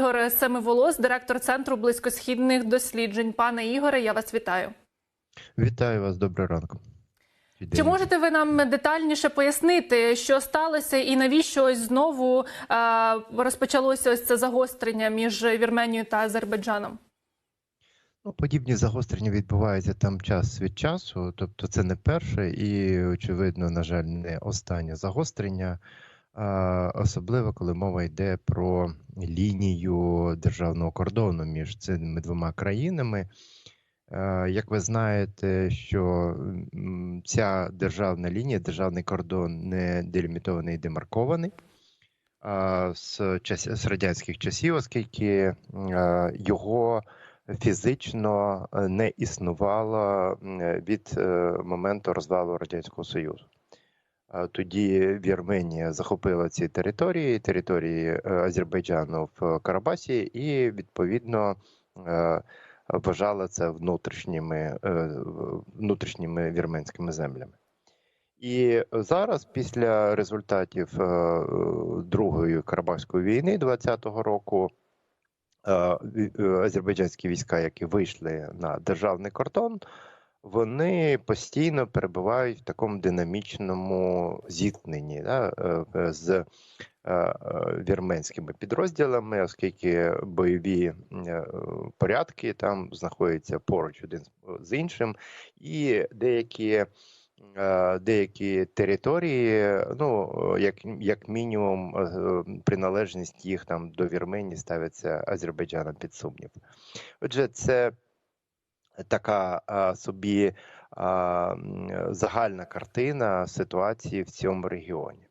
Ігор Семиволос, директор центру близькосхідних досліджень. Пане Ігоре, я вас вітаю. Вітаю вас, доброго ранку. Чи можете ви нам детальніше пояснити, що сталося, і навіщо ось знову е, розпочалося ось це загострення між Вірменією та Азербайджаном? Ну, подібні загострення відбуваються там час від часу, тобто це не перше і, очевидно, на жаль, не останнє загострення, особливо коли мова йде про лінію державного кордону між цими двома країнами. Як ви знаєте, що ця державна лінія, державний кордон не делімітований і демаркований з, з радянських часів, оскільки його фізично е, не існувало від е, моменту розвалу Радянського Союзу. Тоді Вірменія захопила ці території, території е, Азербайджану в Карабасі, і відповідно е, вважала це внутрішніми, е, внутрішніми вірменськими землями. І зараз, після результатів Другої Карабахської війни 20-го року, азербайджанські війська, які вийшли на державний кордон, вони постійно перебувають в такому динамічному зіткненні да, е, з е, е, вірменськими підрозділами, оскільки бойові порядки там знаходяться поруч один з- іншим, і деякі. Деякі території, ну як, як мінімум, приналежність їх там до Вірменії ставиться Азербайджаном під сумнів. Отже, це така собі загальна картина ситуації в цьому регіоні.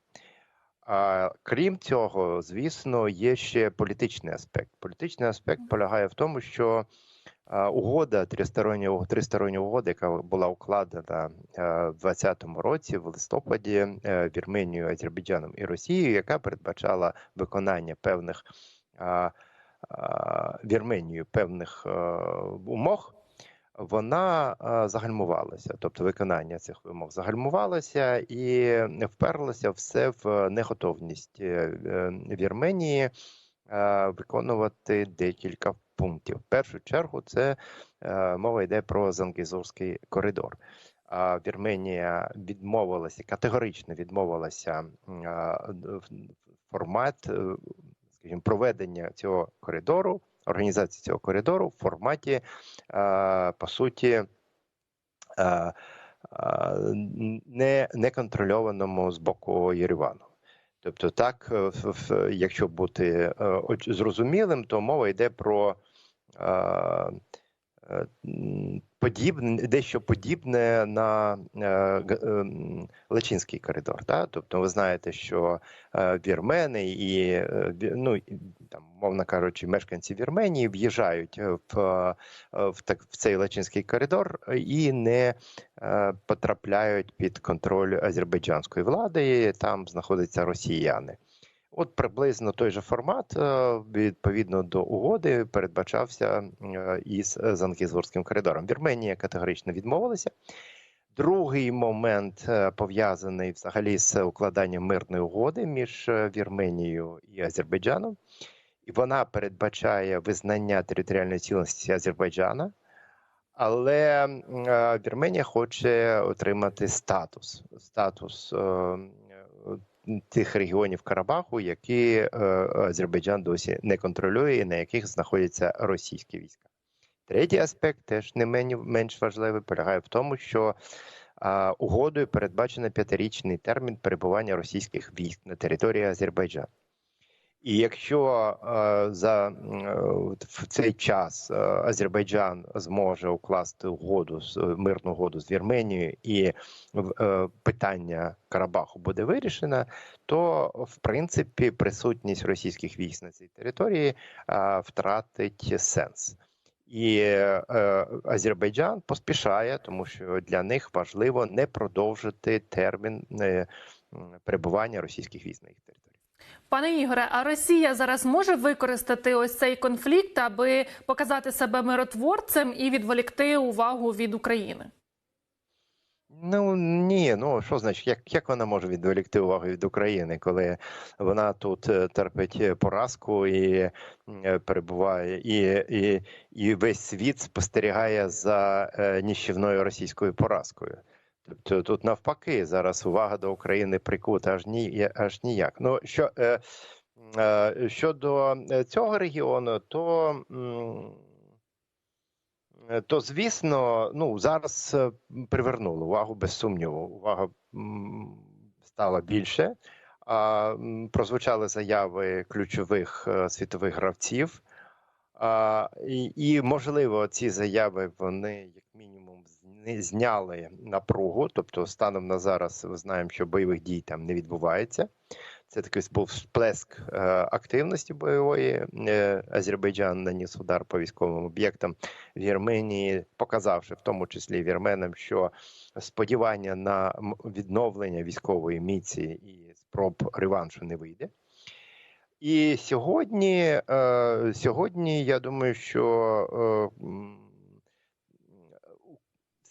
А крім цього, звісно, є ще політичний аспект. Політичний аспект полягає в тому, що угода, тристороння, тристороння угода, яка була укладена в 2020 році, в листопаді, е, Вірменією, Азербайджаном і Росією, яка передбачала виконання певних Вірменією певних е, умов, вона е, загальмувалася, тобто виконання цих вимог загальмувалося і вперлося все в неготовність е, е, Вірменії е, виконувати декілька пунктів. В першу чергу, це е, мова йде про Зангізурський коридор. А Вірменія відмовилася категорично відмовилася формат, е, скажімо, проведення цього коридору, організації цього коридору в форматі, е, по суті, е, е, не, неконтрольованому з боку Єревану. Тобто, так, якщо бути зрозумілим, то мова йде про подібне, дещо подібне на е, ем, Лачинський коридор. Да? Тобто, ви знаєте, що е, вірмени і е, ну, там, мовно кажучи, мешканці Вірменії в'їжджають е, в, е, в, так, в цей Лачинський коридор і не е, потрапляють під контроль азербайджанської влади. Там знаходяться росіяни. От приблизно той же формат, е, відповідно до угоди, передбачався е, із Зангізурським коридором. Вірменія категорично відмовилася. Другий момент е, пов'язаний взагалі з укладанням мирної угоди між Вірменією і Азербайджаном, і вона передбачає визнання територіальної цілісності Азербайджана. Але Вірменія хоче отримати статус, статус тих регіонів Карабаху, які е, Азербайджан досі не контролює, і на яких знаходяться російські війська. Третій аспект, теж не мен- менш важливий, полягає в тому, що угодою передбачено п'ятирічний термін перебування російських військ на території Азербайджану. І якщо е, за в цей час е, Азербайджан зможе укласти угоду з е, мирну угоду з Вірменією, і питання Карабаху буде вирішено, то в принципі присутність російських військ на цій території втратить сенс. І е, Азербайджан поспішає, тому що для них важливо не продовжити термін е, перебування російських військ на їх території. Пане Ігоре, а Росія зараз може використати ось цей конфлікт, аби показати себе миротворцем і відволікти увагу від України? Ну ні, ну що значить, як, як вона може відволікти увагу від України, коли вона тут е, терпить е, поразку і е, перебуває, і, і, і весь світ спостерігає за е, ніщівною російською поразкою. Тут навпаки зараз увага до України прикута аж ні аж ніяк. Ну що е, е, щодо е, цього регіону, то. То, звісно, ну зараз е, привернуло увагу без сумніву. Увага стала більше. А, Прозвучали заяви ключових е, світових гравців. А, і, і, можливо, ці заяви вони, зні- зняли напругу. Тобто, станом на зараз ми знаємо, що бойових дій там не відбувається. Це такий був сплеск е, активності бойової. Е, Азербайджан наніс удар по військовим об'єктам в Вірменії, показавши в тому числі вірменам, що сподівання на відновлення військової міці і спроб реваншу не вийде. І сьогодні, е, сьогодні я думаю, що е,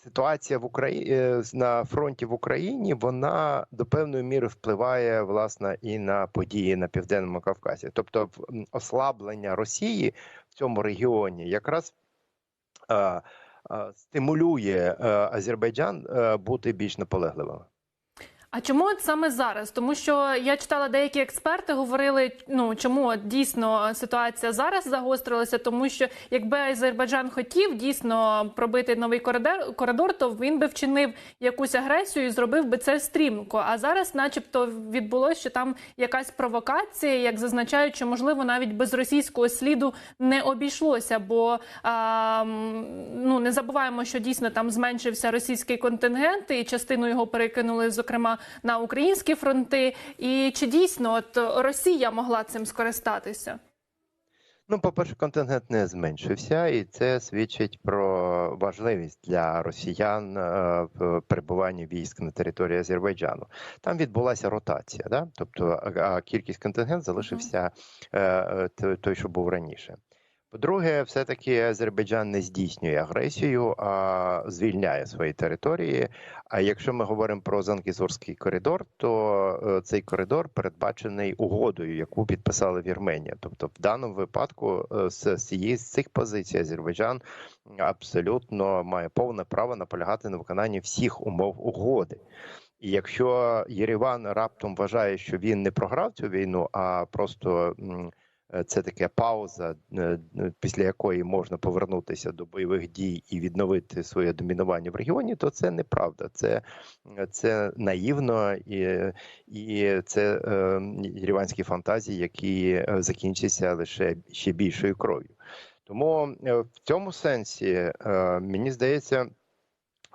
ситуація в Україні на фронті в Україні вона до певної міри впливає власне і на події на південному Кавказі, тобто ослаблення Росії в цьому регіоні якраз е, е, стимулює е, Азербайджан е, бути більш наполегливим. А чому от саме зараз? Тому що я читала, деякі експерти говорили, ну чому от дійсно ситуація зараз загострилася, тому що якби Азербайджан хотів дійсно пробити новий коридор, коридор, то він би вчинив якусь агресію і зробив би це стрімко. А зараз, начебто, відбулося, що там якась провокація, як зазначають, що можливо навіть без російського сліду не обійшлося, бо а, ну не забуваємо, що дійсно там зменшився російський контингент, і частину його перекинули, зокрема, на українські фронти. І чи дійсно от Росія могла цим скористатися? Ну, по-перше, контингент не зменшився, і це свідчить про важливість для росіян е, в перебування військ на території Азербайджану. Там відбулася ротація, да? тобто кількість контингент залишився е, е, той, що був раніше. По-друге, все-таки Азербайджан не здійснює агресію, а звільняє свої території. А якщо ми говоримо про Зангізурський коридор, то е, цей коридор передбачений угодою, яку підписала Вірменія. Тобто, в даному випадку е, з цих позицій Азербайджан абсолютно має повне право наполягати на виконанні всіх умов угоди. І якщо Єреван раптом вважає, що він не програв цю війну, а просто це така пауза, е, е, після якої можна повернутися до бойових дій і відновити своє домінування в регіоні, то це неправда. Це, це наївно і, і це е, єреванські фантазії, які е, закінчаться лише ще більшою кров'ю. Тому е, в цьому сенсі е, мені здається,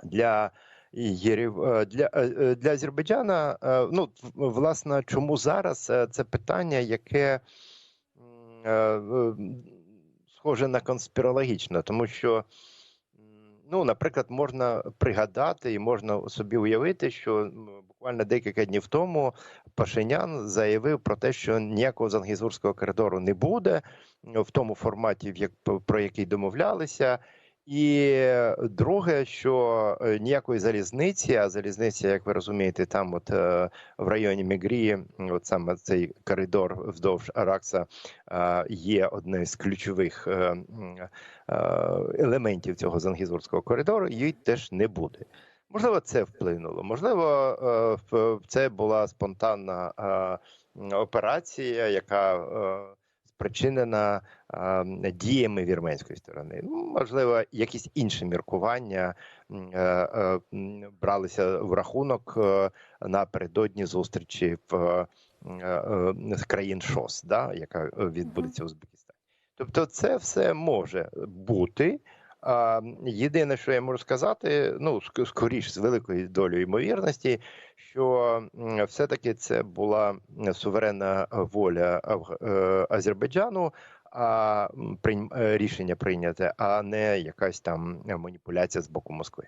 для е, для, е, е, для Азербайджана, е, ну власне, чому зараз е, це питання, яке е, е, схоже на конспірологічне, тому що, ну, наприклад, можна пригадати і можна собі уявити, що буквально декілька днів тому Пашинян заявив про те, що ніякого зангізурського коридору не буде в тому форматі, про який домовлялися. І друге, що е, ніякої залізниці, а залізниця, як ви розумієте, там, от е, в районі Мегрі, от саме цей коридор вздовж Аракса е, є одним з ключових е, е, елементів цього зангізурського коридору, її теж не буде. Можливо, це вплинуло. Можливо, е, це була спонтанна е, операція, яка е, спричинена е, діями вірменської сторони. Ну, можливо, якісь інші міркування е, е, бралися в рахунок е, напередодні зустрічі в країн ШОС, да, яка відбудеться в Узбекистані. Тобто, це все може бути. Єдине, що я можу сказати, ну ск- скоріш з великою долею ймовірності, що все-таки це була суверенна воля е, Азербайджану, а е, рішення прийняте, а не якась там маніпуляція з боку Москви.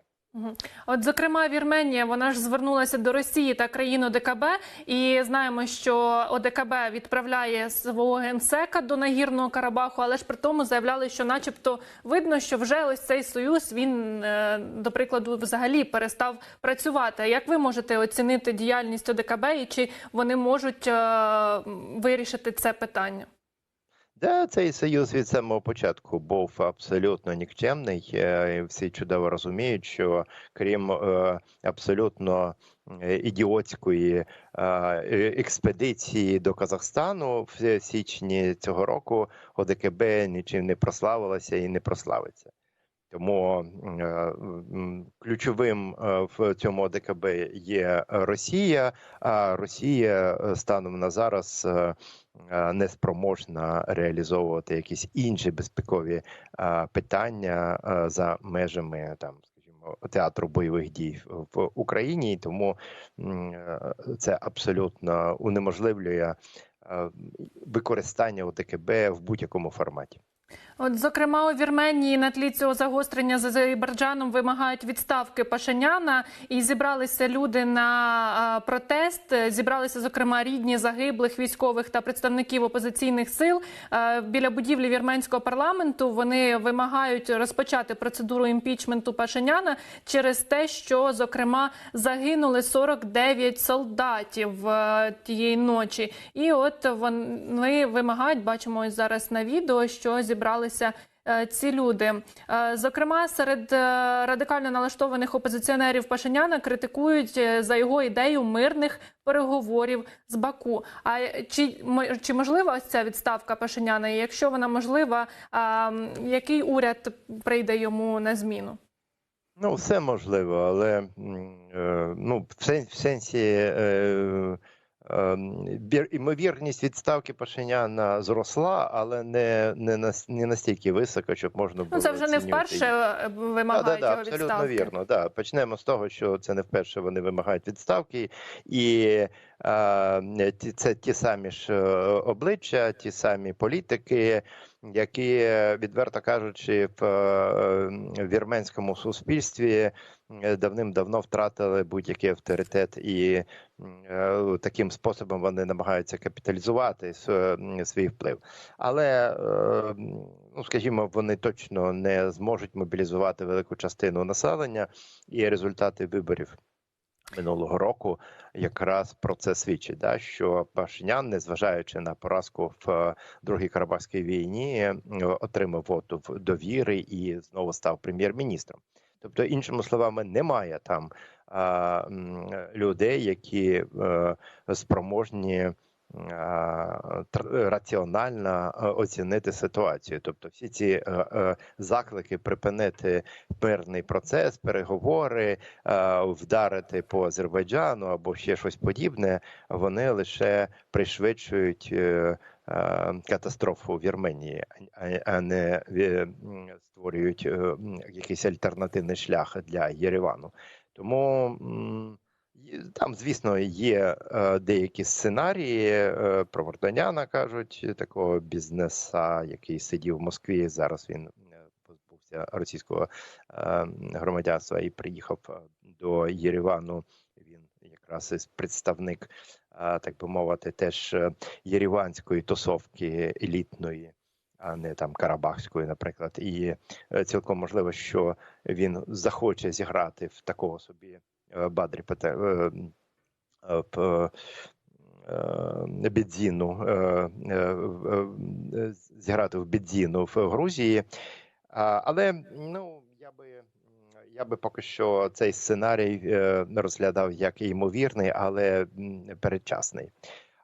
От, зокрема, Вірменія вона ж звернулася до Росії та країн ОДКБ, і знаємо, що ОДКБ відправляє свого генсека до нагірного Карабаху, але ж при тому заявляли, що, начебто, видно, що вже ось цей союз він, е, до прикладу, взагалі перестав працювати. Як ви можете оцінити діяльність ОДКБ і чи вони можуть е, вирішити це питання? Да, цей союз від самого початку був абсолютно нікчемний. е, Всі чудово розуміють, що крім е, абсолютно ідіотської е, експедиції до Казахстану в січні цього року ОДКБ нічим не прославилася і не прославиться. Тому е, ключовим е, в цьому ОДКБ є Росія, а Росія е, станом на зараз е, е, не спроможна реалізовувати якісь інші безпекові питання за межами там, театру бойових дій в Україні. Тому це абсолютно унеможливлює використання ОДКБ в будь-якому форматі. От, зокрема, у Вірменії на тлі цього загострення з Азербайджаном вимагають відставки Пашиняна, і зібралися люди на протест. Зібралися, зокрема, рідні загиблих військових та представників опозиційних сил біля будівлі вірменського парламенту. Вони вимагають розпочати процедуру імпічменту Пашиняна через те, що зокрема загинули 49 солдатів тієї ночі. І от вони вимагають, бачимо зараз на відео, що зібралися е, ці люди. Е, Зокрема, серед е, радикально налаштованих опозиціонерів Пашиняна критикують за його ідею мирних переговорів з Баку. А чи, чи можлива ось ця відставка Пашиняна? І якщо вона можлива, який уряд прийде йому на зміну? Ну, все можливо, але ну, в сен- в сенсі імовірність відставки Пашиняна зросла, але не, не, на не настільки висока, щоб можна було Ну це вже не вперше її. е, вимагають да, да, його абсолютно відставки. вірно. Да. Почнемо з того, що це не вперше вони вимагають відставки, і це ті самі ж е, обличчя, ті самі політики, які, е, відверто кажучи, в е, вірменському суспільстві е, давним-давно втратили будь-який авторитет, і е, таким способом вони намагаються капіталізувати свій вплив. Але, е, ну скажімо, вони точно не зможуть мобілізувати велику частину населення, і результати виборів минулого року якраз про це свідчить, да, що Пашинян, незважаючи на поразку в е, другій Карабахській війні, е, отримав воту довіри і знову став прем'єр-міністром. Тобто, іншими словами, немає там а, людей, які а, спроможні а, тр- раціонально е, оцінити ситуацію. Тобто, всі ці е, е, заклики припинити мирний процес, переговори, е, вдарити по Азербайджану або ще щось подібне, вони лише пришвидшують. е, е, Катастрофу в Вірменії, а- не е, створюють е, якийсь альтернативний шлях для Єревану. Тому там, звісно, є е, деякі сценарії е, про Варданяна, кажуть, такого бізнеса, який сидів в Москві. Зараз він е, позбувся російського е, громадянства і приїхав е, до Єревану. Він якраз представник, е, так би мовити, теж е, єреванської тусовки елітної. А не там Карабахської, наприклад, і цілком можливо, що він захоче зіграти в такого собі Бадрі Бідзіну, зіграти в Бідзіну в Грузії. Але ну я би я би поки що цей сценарій е, розглядав як ймовірний, але передчасний.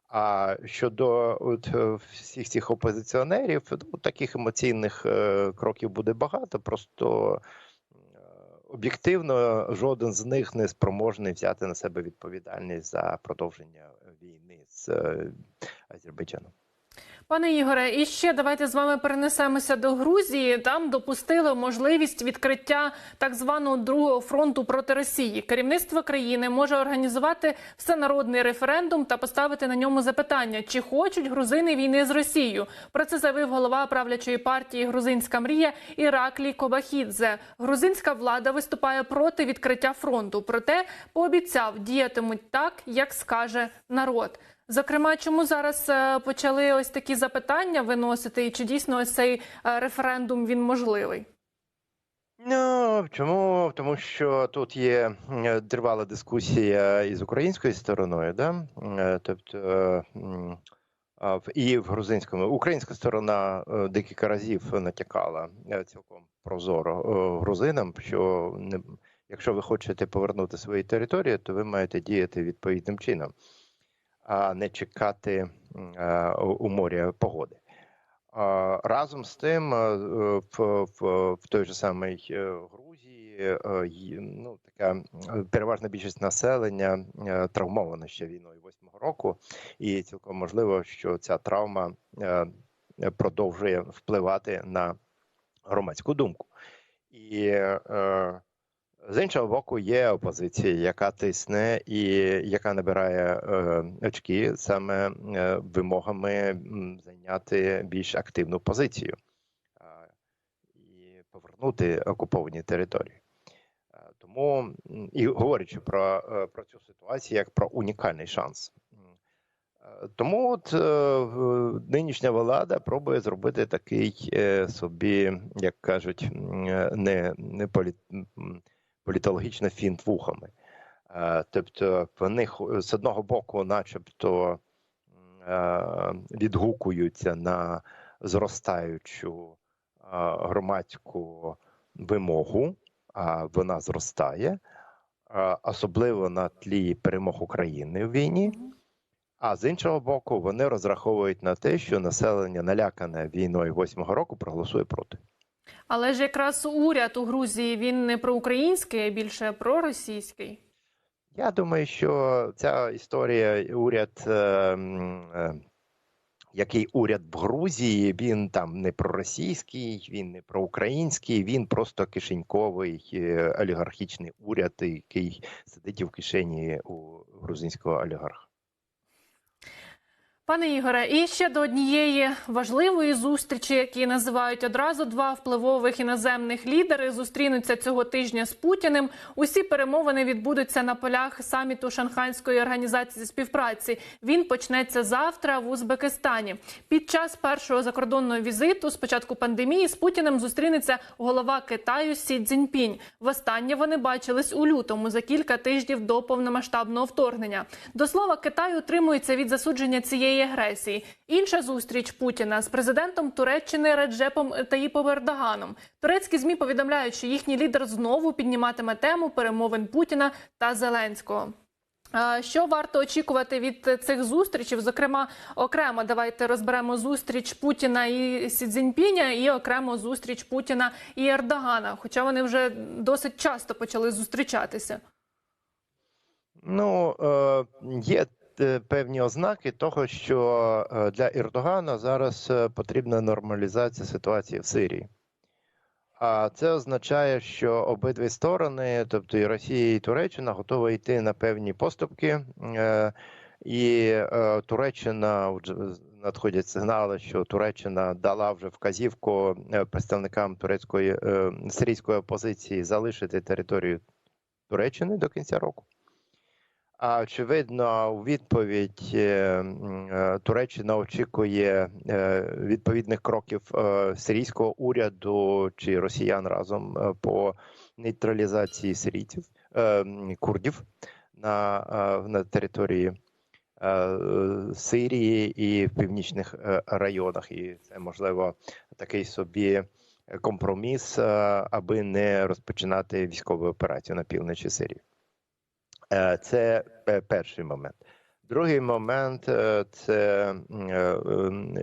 А щодо от, е, всіх цих опозиціонерів, ну, таких емоційних е, кроків буде багато. Просто об'єктивно жоден з них не спроможний взяти на себе відповідальність за продовження війни з е, Азербайджаном. Пане Ігоре, і ще давайте з вами перенесемося до Грузії. Там допустили можливість відкриття так званого другого фронту проти Росії. Керівництво країни може організувати всенародний референдум та поставити на ньому запитання, чи хочуть грузини війни з Росією. Про це заявив голова правлячої партії Грузинська мрія Іраклій Кобахідзе. Грузинська влада виступає проти відкриття фронту, проте пообіцяв діятимуть так, як скаже народ. Зокрема, чому зараз е, почали ось такі запитання виносити, і чи дійсно ось цей е, референдум він можливий? Ну чому? Тому що тут є тривала дискусія із українською стороною, да? Е, тобто і в грузинському. Українська сторона декілька разів натякала цілком прозоро грузинам, що якщо ви хочете повернути свої території, то ви маєте діяти відповідним чином, а не чекати е, у моря погоди. Разом з тим, е, в, в, в той же самій е, Грузії ну, така переважна більшість населення травмована ще війною восьмого року, і цілком можливо, що ця травма продовжує впливати на громадську думку. І е, з іншого боку, є опозиція, яка тисне і яка набирає е, очки саме е, вимогами зайняти більш активну позицію і повернути окуповані території. Е, Тому і говорячи про, про цю ситуацію як про унікальний шанс. Тому от е, нинішня влада пробує зробити такий е, собі, як кажуть, не, не політ, політологічно фінт вухами. Е, Тобто вони хо- з одного боку, начебто, е, відгукуються на зростаючу е, громадську вимогу, а вона зростає, е, особливо на тлі перемог України в війні. А з іншого боку, вони розраховують на те, що населення, налякане війною восьмого року, проголосує проти. Але ж якраз уряд у Грузії він не проукраїнський, а більше проросійський. Я думаю, що ця історія, уряд, е, е, який уряд в Грузії, він там не проросійський, він не проукраїнський, він просто кишеньковий е, олігархічний уряд, який сидить в кишені у грузинського олігарха. Пане Ігоре, і ще до однієї важливої зустрічі, які називають одразу два впливових іноземних лідери, зустрінуться цього тижня з Путіним. Усі перемовини відбудуться на полях саміту Шанхайської організації співпраці. Він почнеться завтра в Узбекистані. Під час першого закордонного візиту з початку пандемії з Путіним зустрінеться голова Китаю Сі Цзіньпінь. Востаннє вони бачились у лютому за кілька тижнів до повномасштабного вторгнення. До слова, Китай утримується від засудження цієї агресії. Інша зустріч Путіна з президентом Туреччини Реджепом Таїпом Ердоганом. Турецькі змі повідомляють, що їхній лідер знову підніматиме тему перемовин Путіна та Зеленського. Що варто очікувати від цих зустрічей? Зокрема, окремо давайте розберемо зустріч Путіна і Сі Цзіньпіня і окремо зустріч Путіна і Ердогана. Хоча вони вже досить часто почали зустрічатися. Ну, е, є певні ознаки того, що е, для Ердогана зараз е, потрібна нормалізація ситуації в Сирії. А це означає, що обидві сторони, тобто і Росія, і Туреччина, готові йти на певні поступки. Е, І е, Туреччина надходять сигнали, що Туреччина дала вже вказівку е, представникам турецької е, сирійської опозиції залишити територію Туреччини до кінця року. А очевидно, у відповідь е, е, Туреччина очікує е, відповідних кроків сирійського уряду чи росіян разом по нейтралізації сирійців курдів на, на території Сирії і в північних районах. І це можливо такий собі компроміс, аби не розпочинати військову операцію на півночі Сирії. Е, Це перший момент. Другий момент е, це е,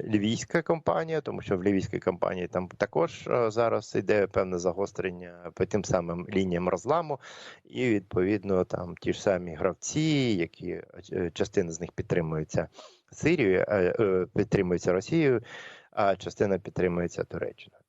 львівська компанія, тому що в львівській компанії там також е, зараз йде певне загострення по тим самим лініям розламу, і відповідно там ті ж самі гравці, які е, частина з них підтримуються Сирією, е, е, підтримується Росією, а частина підтримується Туреччиною.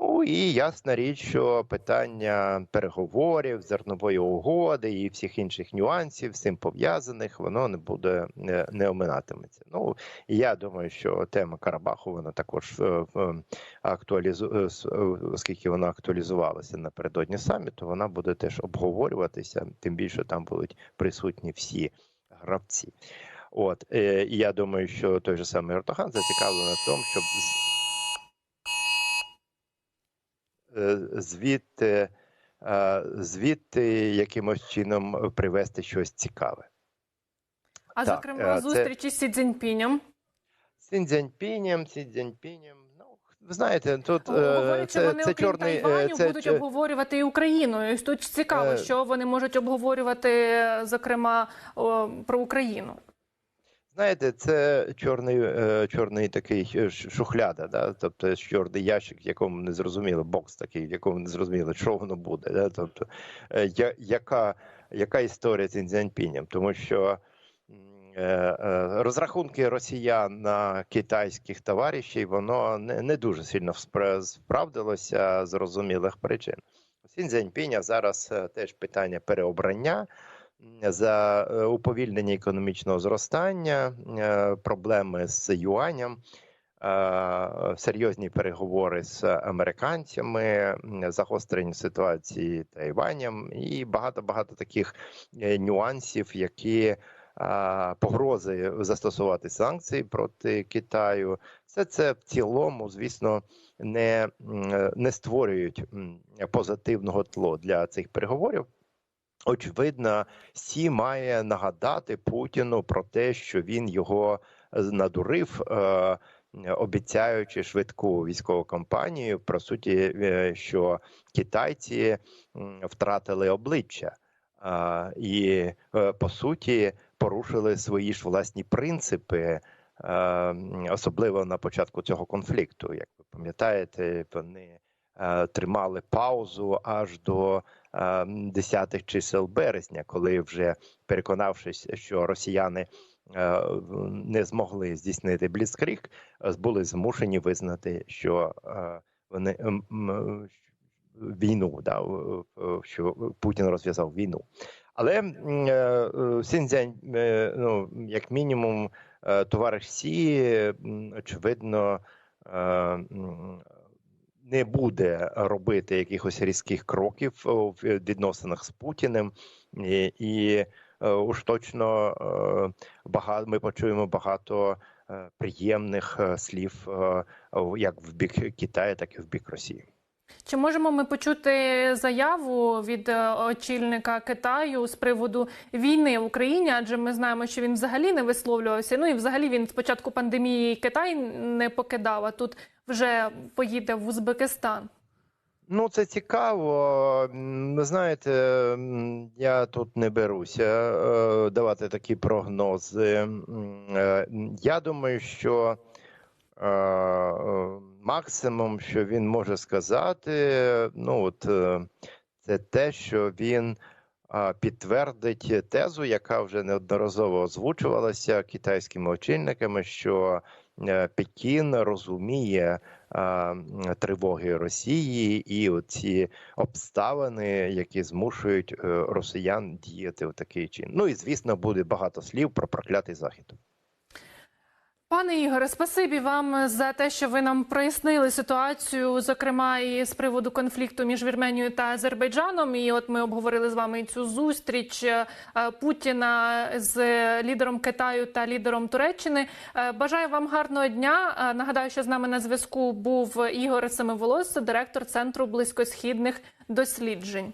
Ну і ясна річ, що питання переговорів, зернової угоди і всіх інших нюансів з цим пов'язаних, воно не буде не, оминатиметься. Ну я думаю, що тема Карабаху вона також е, е, актуалізу, е, е, оскільки вона актуалізувалася напередодні саміту, вона буде теж обговорюватися. Тим більше там будуть присутні всі гравці. От я думаю, що той же самий Ердоган зацікавлений в тому, щоб з- е, звідти, е, звідти якимось чином привести щось цікаве. А Так, зокрема, е, це- зустрічі з Сі Цзіньпінем. З Сін Цзяньпінем, Сі ну ви знаєте, тут е, Говорять, це, вони це окрім чорний е, Тайваню це, будуть це- обговорювати і Україну. І тут цікаво, Е. що вони можуть обговорювати, зокрема, про Україну. Знаєте, це чорний, е, чорний такий е, шухляда, да? тобто чорний ящик, в якому не зрозуміло, бокс такий, в якому не зрозуміло, що воно буде. Да? Тобто, е, я, яка, яка історія з Цзіньпінем? Тому що розрахунки росіян на китайських товаришів, воно не, не дуже сильно справдилося з зрозумілих причин. Цзіньпіня зараз теж питання переобрання за е, уповільнення економічного зростання, е, проблеми з юанем, е, серйозні переговори з американцями, загострення ситуації Тайванем і багато багато таких нюансів, які погрози застосувати санкції проти Китаю. Все це в цілому, звісно, не, не створюють позитивного тло для цих переговорів. Очевидно, Сі має нагадати Путіну про те, що він його е, надурив, е, обіцяючи швидку військову кампанію. Про суті, е, що китайці втратили обличчя і е, по суті порушили свої ж власні принципи. Особливо на початку цього конфлікту, як ви пам'ятаєте, вони тримали паузу аж до е, десятих чисел березня, коли вже переконавшись, що росіяни е, не змогли здійснити бліцкриг, е, були змушені визнати, що е, вони м, м, війну, да, що Путін розв'язав війну. Але е, ну, як мінімум, товариш Сі, очевидно, не буде робити якихось різких кроків в відносинах з Путіним, і, і е, уж точно багато ми почуємо багато е, приємних е, слів е, як в бік Китаю, так і в бік Росії. Чи можемо ми почути заяву від е, очільника Китаю з приводу війни в Україні? Адже ми знаємо, що він взагалі не висловлювався. Ну і взагалі він з початку пандемії Китай не покидав, а тут вже поїде в Узбекистан. Ну, це цікаво. Ви знаєте, я тут не беруся е, давати такі прогнози. Е, Я думаю, що е, максимум, що він може сказати, ну от це те, що він підтвердить тезу, яка вже неодноразово озвучувалася китайськими очільниками, що Пекін розуміє тривоги Росії і ці обставини, які змушують е, росіян діяти в такий чин. Ну і звісно, буде багато слів про проклятий захід. Пане Ігоре, спасибі вам за те, що ви нам прояснили ситуацію, зокрема і з приводу конфлікту між Вірменією та Азербайджаном. І от ми обговорили з вами цю зустріч е, Путіна з лідером Китаю та лідером Туреччини. Е, Бажаю вам гарного дня. Е, Нагадаю, що з нами на зв'язку був Ігор Семиволос, директор центру близькосхідних досліджень.